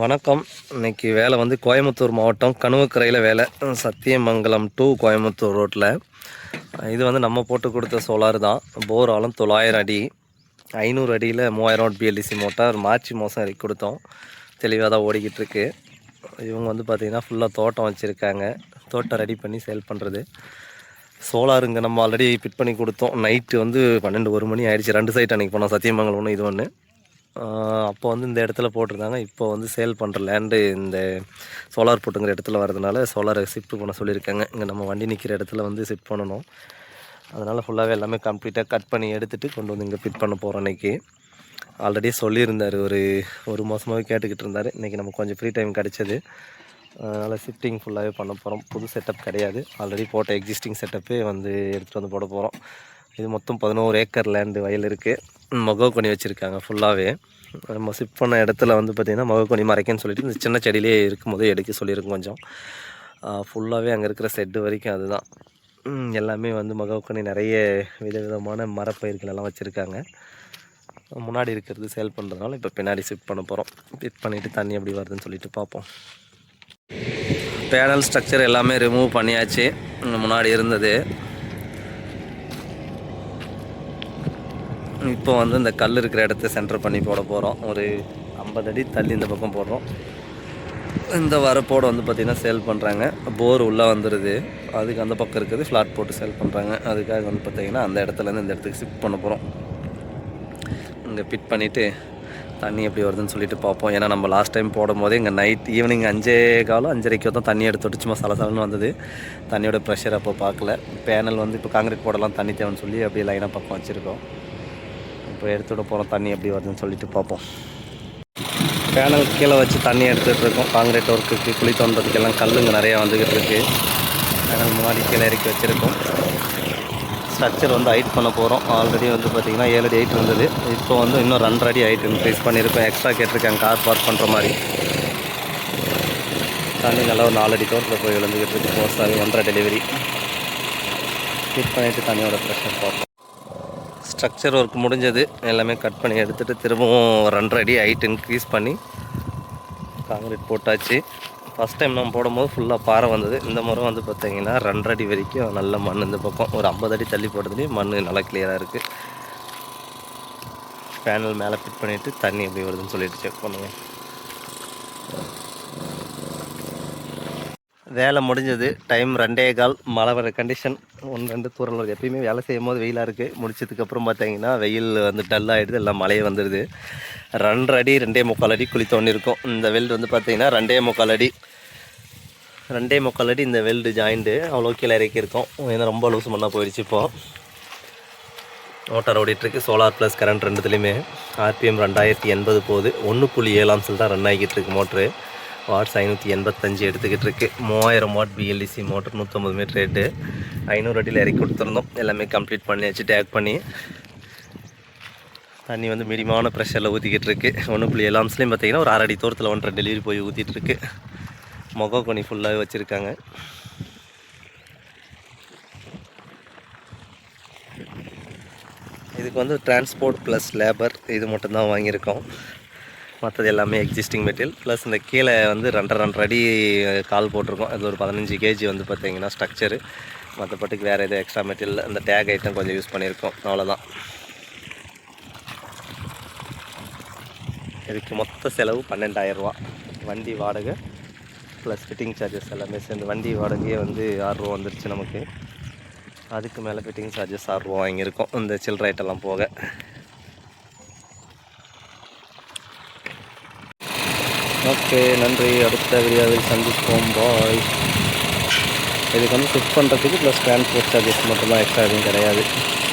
வணக்கம். இன்னைக்கு வேலை வந்து கோயம்புத்தூர் மாவட்டம் கணுவக்கரையில் வேலை. சத்தியமங்கலம் டு கோயம்புத்தூர் ரோட்டில் இது வந்து நம்ம போட்டு கொடுத்த சோலார் தான். போர் ஆழம் தொள்ளாயிரம் அடி. ஐநூறு அடியில் மூவாயிரம் வாட் பிஎல்டிசி மோட்டார் மார்ச் மாதம் இறக்கி கொடுத்தோம். தெளிவாக தான் ஓடிக்கிட்டு இருக்கு. இவங்க வந்து பார்த்திங்கன்னா ஃபுல்லாக தோட்டம் வச்சுருக்காங்க. தோட்டம் ரெடி பண்ணி சேல் பண்ணுறது சோலாருங்க நம்ம ஆல்ரெடி ஃபிட் பண்ணி கொடுத்தோம். நைட்டு வந்து பன்னெண்டு ஒரு மணி ஆயிடுச்சு. ரெண்டு சைட் அன்றைக்கி போனோம். சத்தியமங்கலம் ஒன்று இது ஒன்று அப்போ வந்து இந்த இடத்துல போட்டிருந்தாங்க. இப்போ வந்து சேல் பண்ணுற லேண்டு இந்த சோலார் போட்டுங்கிற இடத்துல வரதுனால சோலாரை ஷிஃப்ட் பண்ண சொல்லியிருக்காங்க. இங்கே நம்ம வண்டி நிற்கிற இடத்துல வந்து ஷிஃப்ட் பண்ணணும். அதனால் ஃபுல்லாகவே எல்லாமே கம்ப்ளீட்டாக கட் பண்ணி எடுத்துகிட்டு கொண்டு வந்து இங்கே ஃபிட் பண்ண போகிறோம் இன்றைக்கி ஆல்ரெடி சொல்லியிருந்தார். ஒரு ஒரு மாதமாகவே கேட்டுக்கிட்டு இருந்தார். இன்றைக்கி நமக்கு கொஞ்சம் ஃப்ரீ டைம் கிடச்சிது. அதனால் ஷிஃப்டிங் ஃபுல்லாகவே பண்ண போகிறோம் புது செட்டப் கிடையாது. ஆல்ரெடி போட்ட எக்ஸிஸ்டிங் செட்டப்பே வந்து எடுத்துகிட்டு வந்து போட போகிறோம் இது மொத்தம் பதினோரு ஏக்கர் லேண்டு வயல் இருக்குது மொகக்கொனி வச்சுருக்காங்க ஃபுல்லாகவே நம்ம சிப் பண்ண இடத்துல வந்து பார்த்திங்கன்னா மொகக்கொனி மறைக்கன்னு சொல்லிட்டு இந்த சின்ன செடியிலே இருக்கும்போது எடுக்க சொல்லியிருக்கோம் கொஞ்சம். ஃபுல்லாகவே அங்கே இருக்கிற செட்டு வரைக்கும் அதுதான். எல்லாமே வந்து மகவுக்கணி நிறைய விதவிதமான மரப்பயிர்கள் எல்லாம் வச்சுருக்காங்க. முன்னாடி இருக்கிறது சேல் பண்ணுறதுனால இப்போ பின்னாடி ஷிஃப்ட் பண்ண போகிறோம் ஃபிட் பண்ணிவிட்டு தண்ணி எப்படி வருதுன்னு சொல்லிட்டு பார்ப்போம் பேனல் ஸ்ட்ரக்சர் எல்லாமே ரிமூவ் பண்ணியாச்சு. முன்னாடி இருந்தது. இப்போ வந்து இந்த கல் இருக்கிற இடத்த சென்டர் பண்ணி போட போகிறோம் ஒரு ஐம்பது அடி தள்ளி இந்த பக்கம் போடுறோம். இந்த வரப்போடு வந்து பார்த்திங்கன்னா சேல் பண்ணுறாங்க போர் உள்ளே வந்துடுது அதுக்கு அந்த பக்கம் இருக்குது ஃப்ளாட் போட்டு சேல் பண்ணுறாங்க அதுக்காக வந்து பார்த்திங்கன்னா அந்த இடத்துலேருந்து இந்த இடத்துக்கு ஷிஃப்ட் பண்ண போகிறோம் இங்கே பிட் பண்ணிவிட்டு தண்ணி எப்படி வருதுன்னு சொல்லிட்டு பார்ப்போம். ஏன்னா நம்ம லாஸ்ட் டைம் போடும் போதே இங்கே நைட் ஈவினிங் அஞ்சே காலம் அஞ்சரைக்கோ தான் தண்ணி எடுத்து சும்மா சலசலன்னு வந்தது. தண்ணியோட ப்ரெஷர் அப்போ பார்க்கல. பேனல் வந்து இப்போ காங்கிரீட் போடலாம் தண்ணி தேவைன்னு சொல்லி அப்படியே லைனாக பக்கம் வச்சுருக்கோம். இப்போ எடுத்து விட போகிறோம் தண்ணி எப்படி வருதுன்னு சொல்லிட்டு பார்ப்போம். பேனல் கீழே வச்சு தண்ணி எடுத்துகிட்டு இருக்கோம். காங்கிரீட் ஒர்க்குக்கு குழி தோன்றதுக்கெல்லாம் கல்லுங்க நிறையா வந்துக்கிட்டு இருக்கு. பேனல் முன்னாடி கீழே இறக்கி வச்சுருக்கோம். ஸ்ட்ரக்சர் வந்து ஹைட் பண்ண போகிறோம் ஆல்ரெடி வந்து பார்த்திங்கன்னா ஏழு அடி ஹைட் இருந்தது. இப்போ வந்து இன்னும் ரெண்டரை அடி ஹைட் இன்க்ரீஸ் பண்ணியிருக்கோம். எக்ஸ்ட்ரா கேட்டிருக்கேன் கார் பார்க் பண்ணுற மாதிரி. தண்ணி நல்லா ஒரு நாலடி தோட்டத்தில் போய் விழுந்துக்கிட்டு இருக்கு. போஸ்டாகி ஒன்றரை டெலிவரி ஃபிட் பண்ணிவிட்டு தண்ணியோட ப்ரெஷர் பார்ப்போம். ஸ்ட்ரக்சர் ஒர்க் முடிஞ்சது. எல்லாமே கட் பண்ணி எடுத்துகிட்டு திரும்பவும் ரெண்டரை அடி ஹைட் இன்க்ரீஸ் பண்ணி காங்கிரீட் போட்டாச்சு. ஃபஸ்ட் டைம் நம்ம போடும்போது ஃபுல்லாக பாறை வந்தது. இந்த முறை வந்து பார்த்திங்கன்னா ரெண்டரை அடி வரைக்கும் நல்ல மண் இந்த பக்கம். ஒரு ஐம்பது அடி தள்ளி போட்டதுலேயும் மண் நல்லா கிளியராக இருக்குது பேனல் மேலே ஃபிட் பண்ணிவிட்டு தண்ணி எப்படி வருதுன்னு சொல்லிட்டு செக் பண்ணுவேன் வேலை முடிஞ்சது. டைம் ரெண்டே கால். மழை வர கண்டிஷன் ஒன்று ரெண்டு தூரம் வருது. எப்பயுமே வேலை செய்யும் போது வெயிலாக இருக்குது முடிச்சதுக்கப்புறம் பார்த்தீங்கன்னா வெயில் வந்து டல்லாகிடுது எல்லாம் மழையே வந்துடுது. ரெண்டரை அடி ரெண்டே முக்கால் அடி குழி தோண்டி இருக்கும். இந்த வெல்டு வந்து பார்த்தீங்கன்னா ரெண்டே முக்கால் அடி. ரெண்டே முக்கால் அடி இந்த வெல்டு ஜாயிண்ட்டு அவ்வளோ கீழே இறக்கியிருக்கோம் ஏன்னா ரொம்ப லூஸ் பண்ணால் போயிடுச்சு இப்போது மோட்டார் ஓடிட்டுருக்கு சோலார் ப்ளஸ் கரண்ட் ரெண்டுத்துலேயுமே. ஆர்பிஎம் ரெண்டாயிரத்தி எண்பது போகுது. ஒன்று புள்ளி ஏழாம் தான் ரன் ஆகிட்டு இருக்கு மோட்ரு வாட்ஸ் ஐநூற்றி எண்பத்தஞ்சு எடுத்துக்கிட்டு இருக்கு. மூவாயிரம் வாட் பிஎல்டிசி மோட்டர் நூற்றம்பது மீட்டர் ரேட்டு ஐநூறு அடியில் இறக்கி கொடுத்துருந்தோம். எல்லாமே கம்ப்ளீட் பண்ணி வச்சு டேக் பண்ணி. தண்ணி வந்து மீடியமான ப்ரெஷரில் ஊற்றிக்கிட்டு இருக்கு. ஒன்று புள்ளி ஏழாம்ஸ்லேயும் பார்த்தீங்கன்னா ஒரு அரை தூரத்தில் ஒன்றரை டெலிவரி போய் ஊற்றிட்டு இருக்கு. முகக்கொனி ஃபுல்லாகவே வச்சுருக்காங்க. இதுக்கு வந்து டிரான்ஸ்போர்ட் ப்ளஸ் லேபர் இது மட்டும்தான் வாங்கியிருக்கோம். மற்றது எல்லாமே எக்ஸிஸ்டிங் மெட்டீரியல் ப்ளஸ் இந்த கீழே வந்து ரெண்டரை ரெண்டரை அடி கால் போட்டிருக்கோம். அது ஒரு பதினஞ்சு கேஜி வந்து பார்த்தீங்கன்னா ஸ்ட்ரக்சரு மற்றபடிக்கு வேறு எதுவும் எக்ஸ்ட்ரா மெட்டீரியல் அந்த டேக் ஐட்டம் கொஞ்சம் யூஸ் பண்ணியிருக்கோம். அவ்வளோதான் இதுக்கு மொத்த செலவு பன்னெண்டாயிரரூவா வண்டி வாடகை ப்ளஸ் ஃபிட்டிங் சார்ஜஸ் எல்லாமே சேர்ந்து வண்டி வாடகையே வந்து ஆறுரூவா வந்துருச்சு நமக்கு. அதுக்கு மேலே ஃபிட்டிங் சார்ஜஸ் ஆறுரூவா வாங்கியிருக்கோம். இந்த சில்லற ஐட்டெல்லாம் போக. ஓகே நன்றி. அடுத்த வீடியோவில் சந்திப்போம். பாய் இதுக்கு வந்து ஃபிட் பண்ணுறதுக்கு ப்ளஸ் ட்ரான்ஸ்போர்ட் சார்ஜஸ் மட்டும்தான் எக்ஸ்ட்ரா எதுவும் கிடையாது.